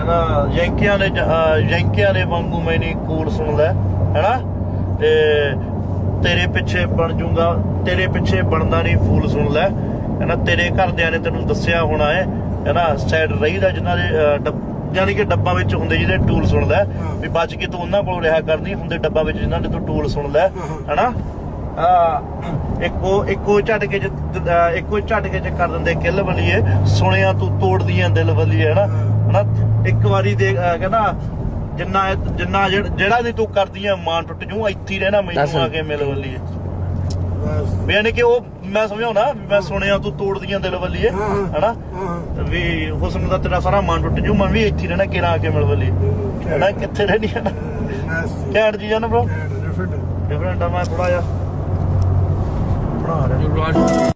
ਕਹਿੰਦਾ ਯੰਕੀਆਂ ਦੇ ਜ- ਅਹ ਯੰਕੀਆਂ ਦੇ ਵਾਂਗੂ ਮੈਨੀ ਕੂਲ ਸੁਣਦਾ ਹੈਨਾ? ਤੇ ਤੇਰੇ ਪਿੱਛੇ ਬਣ ਜੂਗਾ ਤੇਰੇ ਪਿੱਛੇ ਬਣਦਾ ਨਹੀਂ ਫੂਲ ਸੁਣ ਲੈ ਕਹਿੰਦਾ ਤੇਰੇ ਘਰਦਿਆਂ ਨੇ ਤੈਨੂੰ ਦੱਸਿਆ ਹੋਣਾ ਹੈ। ਕਹਿੰਦਾ ਸਾਈਡ ਰਹੀਦਾ ਜਿਨ੍ਹਾਂ ਦੇ ਅਹ, ਡੱਬ- ਯਾਨੀ ਕਿ ਡੱਬਾਂ ਵਿੱਚ ਹੁੰਦੇ ਜਿਹਦੇ ਟੂਲ ਸੁਣਦਾ। ਹੈ, ਵੀ ਬਚ ਕੇ ਤੂੰ ਉਹਨਾਂ ਕੋਲ ਰਿਹਾ ਕਰਨੀ ਹੁੰਦੇ ਡੱਬਾਂ ਵਿੱਚ ਜਿਨ੍ਹਾਂ ਦੇ ਤੂੰ ਟੂਲ ਸੁਣਦਾ ਹੈ, ਹੈਨਾ? ਇੱਕੋ ਇੱਕੋ ਝਟਕੇ ਚ ਇੱਕੋ ਝਟਕੇ ਚ ਕਰ ਦਿੰਦੇ ਕਿੱਲ ਬਲੀਏ ਸੁਣਿਆ ਤੂੰ ਤੋੜਦੀਆਂ ਦਿਲ ਬਲੀਏ ਹੈਨਾ? ਹਨਾ? ਇੱਕ ਵਾਰੀ ਦੇ ਕਹਿੰਦਾ ਜਿੰਨਾ ਜਿੰਨਾ ਜਿਹੜਾ ਨਹੀਂ ਤੂੰ ਕਰਦੀਆਂ ਮਾਨ ਟੁੱਟ ਜੂ ਇੱਥੇ ਹੀ ਰਹਿਣਾ। ਮੈਨੂੰ ਆ ਕੇ ਮਿਲ ਬਲੀਏ ਯਾਨੀ ਕਿ ਉਹ ਮੈਂ ਸਮਝਾਉਣਾ ਮੈਂ ਸੁਣਿਆ ਤੂੰ ਤੋੜਦੀਆਂ ਦਿਲ ਬਲੀਏ ਹਾਂ। ਹਨਾ? ਵੀ ਹੁਸਨ ਦਾ ਤੇਰਾ ਸਾਰਾ ਮਨ ਟੁੱਟ ਜੂ ਮਨ ਵੀ ਇੱਥੇ ਰਹਿਣਾ ਕਿਰਾ ਆ ਕੇ ਮਿਲ ਬਲੀਏ ਹੈਨਾ ਕਿੱਥੇ ਰਹਿਣੀ ਹੈ ਨਾ ਜੀ ਆ ਨਾ ਬ్రో ਡਿਫਰੈਂਟ ਡਿਫਰੈਂਟ ਆ ਮੈਂ ਥੋੜਾ ਜਿਹਾ ਬਣਾ ਰਿਹਾ You watch.